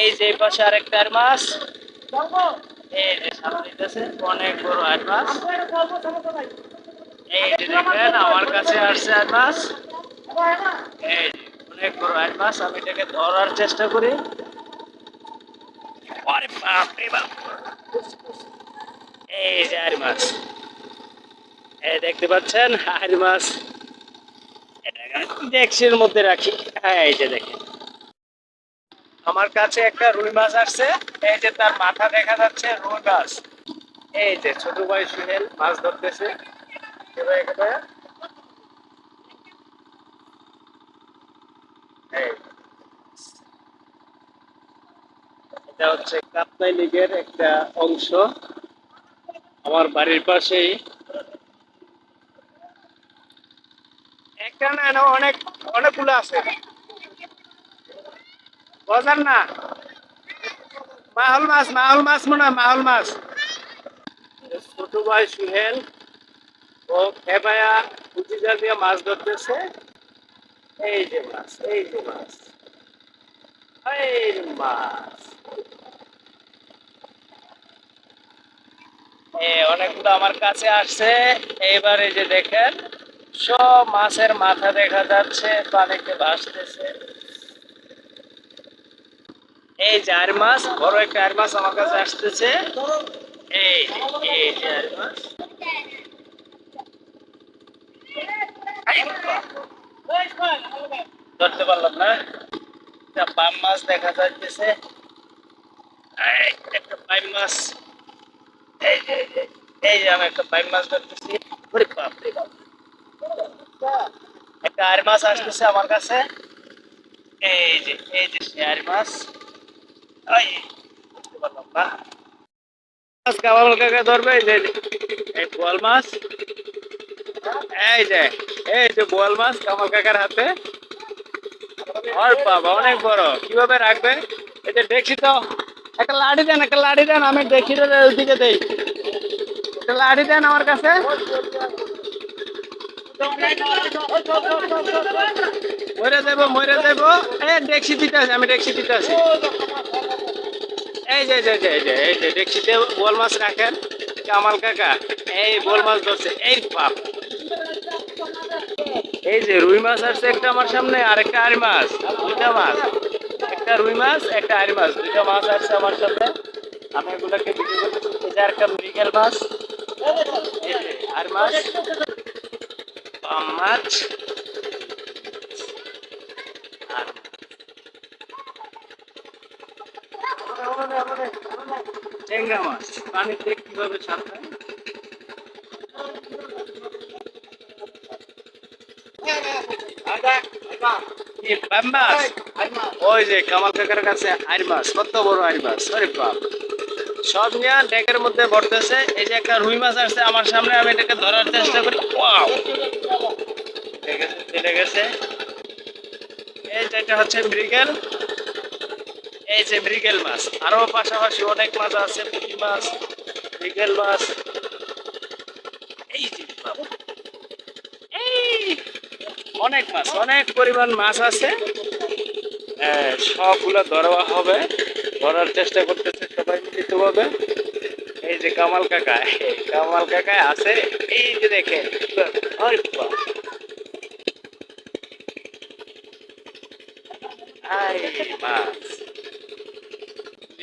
এই যে পাশে আরেকটা আর মাছ এই যে সামনে অনেক বড় আর মাছ এই যে দেখেন, আমার কাছে আসছে আর মাছ এই যে অনেক বড় আর মাছ আমি এটাকে ধরার চেষ্টা করি। আরে বাপ রে বাপ। এই যে আর মাছ এই দেখতে পাচ্ছেন আর মাছ এটাকে ডেক্সির মধ্যে রাখি। এই যে দেখেন। আমার কাছে একটা রুই মাছ আসছে। এই যে তার মাথা দেখা যাচ্ছে, রুই মাছ। এই যে ছোট ভাই সুহেল মাছ ধরতেছে। এটা হচ্ছে কাপ্তাই লীগের একটা অংশ। আমার বাড়ির পাশেই। একটা না অনেক, অনেকগুলো আছে। বাজার না। মাহল মাছ মাহল মাছ মনে হয় মাহল মাছ। ছোট ভাই সুহেল, ও খেপায়া উচিজা দিয়ে মাছ ধরতেছে। এই যে মাছ, এই যে মাছ। মাছ। অনেকগুলো আমার কাছে আসছে। এইবার এই যে দেখেন, সব মাছের মাথা দেখা যাচ্ছে, পানিতে ভাসতেছে। এই যে আর মাছ, বড় একটা আর মাছ আমার কাছে আসতেছে। এই এই যে আর মাছ। ধরতে পারলাম না। একটা পাম মাছ দেখা যাচ্ছে একটা পাইম মাছ। এই যে আমি একটা পাইম মাছ ধরতেছি। ওরে একটা আর মাছ আসতেছে আমার কাছে। এই যে এই যে আর মাছ ওই বুঝতে পারলাম না মাছ কাবাল কাকা ধরবে? যে, এই বোয়াল মাছ। এই যে এই যে বোয়াল মাছ কামাল কাকার হাতে। আর বাবা, অনেক বড়। কীভাবে রাখবে? এই যে দেখছি তো। একটা লাঠি দেন, একটা লাঠি দেন, আমি দেখি তো ওইদিকে দেই। একটা লাঠি দেন আমার কাছে। মরে দেব মরে দেব এ ডেক্সি দিতে আছে আমি ডেক্সি দিতে আছি এই যে যে, যে, যে এই যে ডেক্সিতে বোল মাছ রাখেন। কামাল কাকা এই বোল মাছ ধরছে। এই বাপ। এই যে রুই মাছ আসছে একটা আমার সামনে আর একটা আড়ি মাছ দুইটা মাছ। একটা রুই মাছ একটা আড়ি মাছ দুইটা মাছ আসছে আমার সামনে। আমি এগুলোকে বিক্রি করতেছি এই যে একটা মৃগেল মাছ। আর মাছ। মাছ। টেঙ্গা মাছ পানিতে কীভাবে ছাড়বে কি পাম মাছ? ওই যে কামাল কাকার কাছে আর মাছ, কত বড় আর মাছ আরে বাপ। সব নিয়ে ডেকের মধ্যে এই যে একটা রুই মাছ আমার সামনে, আমি এটাকে ধরার চেষ্টা করি। ওয়াও! হচ্ছে মৃগেল। এই যে মৃগেল মাছ, আরও পাশাপাশি অনেক মাছ আছে পুঁটি মাছ, মৃগেল মাছ। এই যে এই অনেক মাছ, অনেক পরিমাণ মাছ আছে। সবগুলো ধরা হবে, ধরার চেষ্টা করতেছে সবাই ভাবে এই যে কামাল কাকা কামাল কাকা আছে, এই যে দেখে। বাপ।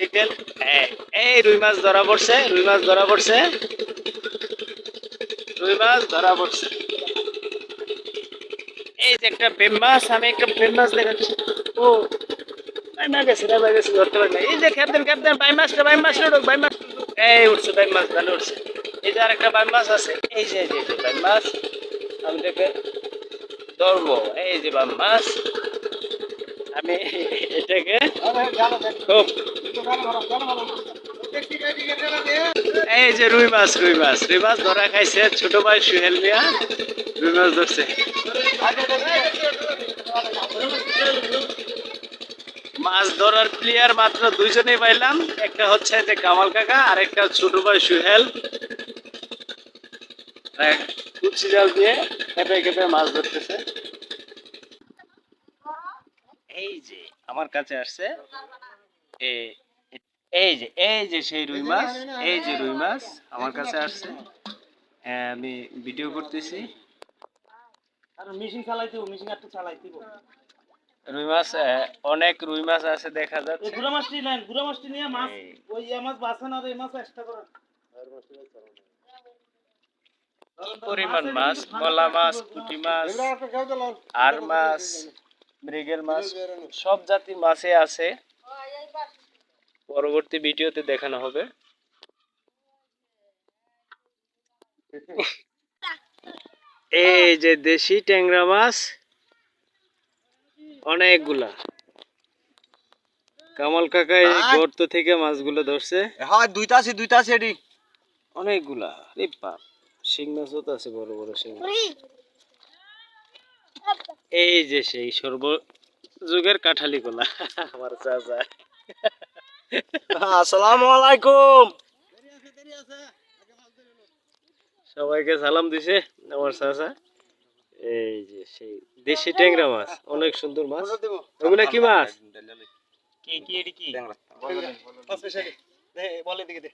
আই এই, রুই মাছ ধরা পড়ছে রুই মাছ ধরা পড়ছে। রুই মাছ ধরা পড়ছে। এই যে একটা বেম মাছ আমি একটা বেম মাছ দেখাচ্ছি। ও বাইমা গেছে গেছে ধরতে পারি না। এই যে ক্যাপ্টেন ক্যাপ্টেন বাই মাছটা বাই মাছ উঠুক বাই মাছ। এই উঠছে বাই মাছ ভালো উঠছে। এই যে আরেকটা বাই মাছ আছে এই যে এই যে, বাই মাছ। আমি এটাকে ধরবো। এই যে বাই মাছ। আমি এটাকে খুব এই যে রুই মাছ রুই মাছ। রুই মাছ ধরা খাইছে, ছোট ভাই সুহেল মিয়া। রুই মাছ ধরছে। মাছ ধরার প্লেয়ার মাত্র দুইজনেই পাইলাম। একটা হচ্ছে যে কামাল কাকা, আর একটা ছোট ভাই সুহেল। এক কুচি জাল দিয়ে কেঁপে কেঁপে মাছ ধরতেছে এই যে আমার কাছে আসছে। এই যে এই যে সেই রুই মাছ এই যে রুই মাছ আমার কাছে আসছে। হ্যাঁ, আমি ভিডিও করতেছি। রুই মাছ অনেক রুই মাছ আছে দেখা যাচ্ছে। গুড়া মাছটি নেন গুড়া মাছটি নিয়ে মাছ। ওই মাছ বাঁচেন আর এই মাছ এক্সট্রা করেন পরিমাণ মাছ? কলা মাছ পুঁটি মাছ আর মাছ মৃগেল মাছ সব জাতির মাছে আছে। পরবর্তী ভিডিওতে দেখানো হবে। এই যে দেশি ট্যাংরা মাছ অনেকগুলা। কামাল কাকা এই গর্ত থেকে মাছগুলো ধরছে। হ্যাঁ দুইটা আছে দুইটা আছে এডি অনেকগুলা। আরে বাপ শিং মাছও তো আছে বড় বড় শিং মাছ। এই যে সেই সর্ব যুগের কাঠালি গোলা আমার চাচা। আসসালামু আলাইকুম। সবাইকে সালাম দিছে আমার চাচা। এই যে সেই দেশি ট্যাংরা মাছ অনেক সুন্দর মাছ। ওগুলা কি মাছ? কি কি এটি কি? বলে দিকে দে।